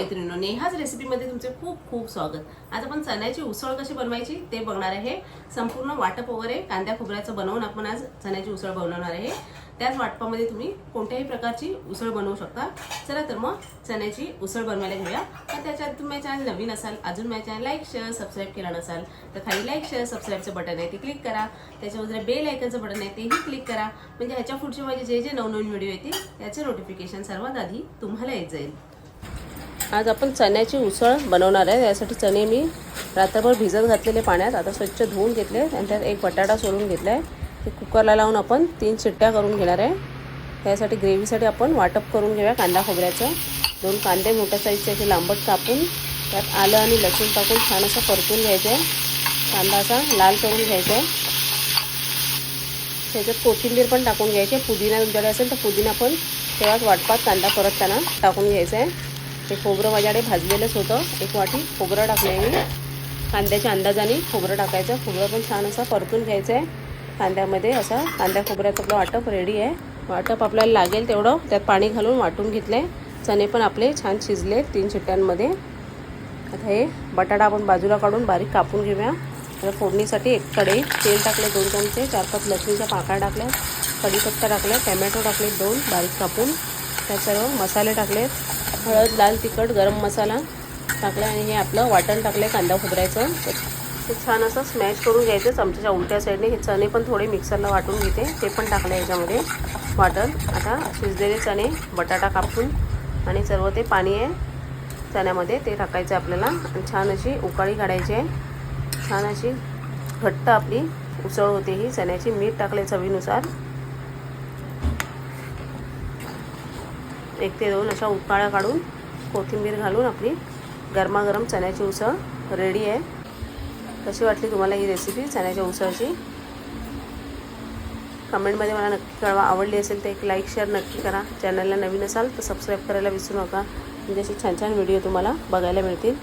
मैत्रिणींनो नेहाच रेसिपीमध्ये तुमचे खूप खूप स्वागत. आज आपण चण्याची उसळ कशी बनवायची ते बघणार आहे. संपूर्ण वाटप वगैरे कांद्या खोबऱ्याचं बनवून आपण आज चण्याची उसळ बनवणार आहे. त्याच वाटपामध्ये तुम्ही कोणत्याही प्रकारची उसळ बनवू शकता. चला तर मग चण्याची उसळ बनवायला घेऊया. तर त्याच्यात तुम्ही चॅनल नवीन असाल अजून माझ्या चॅनल लाईक शेअर सबस्क्राईब केला नसाल तर खाली लाईक शेअर सबस्क्राईबचं बटन आहे ते क्लिक करा. त्याच्यामध्ये बेल आयकनचं बटन आहे तेही क्लिक करा. म्हणजे ह्याच्या पुढचे माझे जे जे नवनवीन व्हिडिओ येतील त्याचे नोटिफिकेशन सर्वात आधी तुम्हाला येत जाईल. आज आपण चण्याची उसळ बनवणार आहे. यासाठी चणे मी रात्रभर भिजत घातलेले पाण्यात. आता स्वच्छ धुवून घेतले आणि त्यात एक बटाटा सोडून घेतला आहे ते कुकरला लावून आपण तीन शिट्ट्या करून घेणार आहे. त्यासाठी ग्रेव्हीसाठी आपण वाटप करून घेऊया कांदा खोबऱ्याचं. दोन कांदे मोठ्या साईजचे असे लांबट कापून त्यात आलं आणि लसूण टाकून छान असं परतून घ्यायचं आहे कांदा असा लाल करून घ्यायचा आहे त्याच्यात कोथिंबीर पण टाकून घ्यायची आहे. पुदिना तुमच्याकडे असेल तर पुदिना पण तेव्हाच वाटपात कांदा परतताना टाकून घ्यायचा आहे ते खोबरं माझ्याकडे भाजलेलंच होतं. एक वाटी खोबरं टाकलं आहे मी. कांद्याच्या अंदाजाने खोबरं टाकायचं. खोबरं पण छान असं परतून घ्यायचं आहे कांद्यामध्ये असं कांद्या खोबऱ्याचं आपलं वाटप रेडी आहे. वाटप आपल्याला लागेल तेवढं. त्यात पाणी घालून वाटून घेतलं आहे चणे पण आपले छान शिजले तीन शिट्ट्यांमध्ये. आता हे बटाटा आपण बाजूला काढून बारीक कापून घेऊया. आता फोडणीसाठी एक कढई तेल टाकले दोन चमचे चार पाच लसणीच्या पाकळ्या टाकल्या कढीपत्ता टाकल्या टॅमॅटो टाकले दोन बारीक कापून. त्यात सर्व मसाले टाकलेत. हळद लाल तिखट गरम मसाला टाकला आणि हे आपलं वाटण टाकलं आहे कांदा खोबऱ्याचं. ते छान असं स्मॅश करून घ्यायचं चमच्याच्या उलट्या साईडने हे चणे पण थोडे मिक्सरला वाटून घेते. ते पण टाकलं याच्यामध्ये वाटण. आता शिजलेले चणे बटाटा कापून आणि सर्व ते पाणी आहे चण्यामध्ये. ते टाकायचं आहे आपल्याला. आणि छान अशी उकाळी काढायची आहे. छान अशी घट्ट आपली उसळ होते ही. चण्याची मीठ टाकले चवीनुसार. एक ते दोन अशा उकाळ्या काढून कोथिंबीर घालून आपली गरमागरम चण्याची उसळ रेडी आहे. कशी वाटली तुम्हाला ही रेसिपी चण्याच्या उसळची? कमेंटमध्ये मला नक्की कळवा. आवडली असेल तर एक लाईक शेअर नक्की करा. चॅनलला नवीन असाल तर सबस्क्राईब करायला विसरू नका. म्हणजे असे छान छान व्हिडिओ तुम्हाला बघायला मिळतील.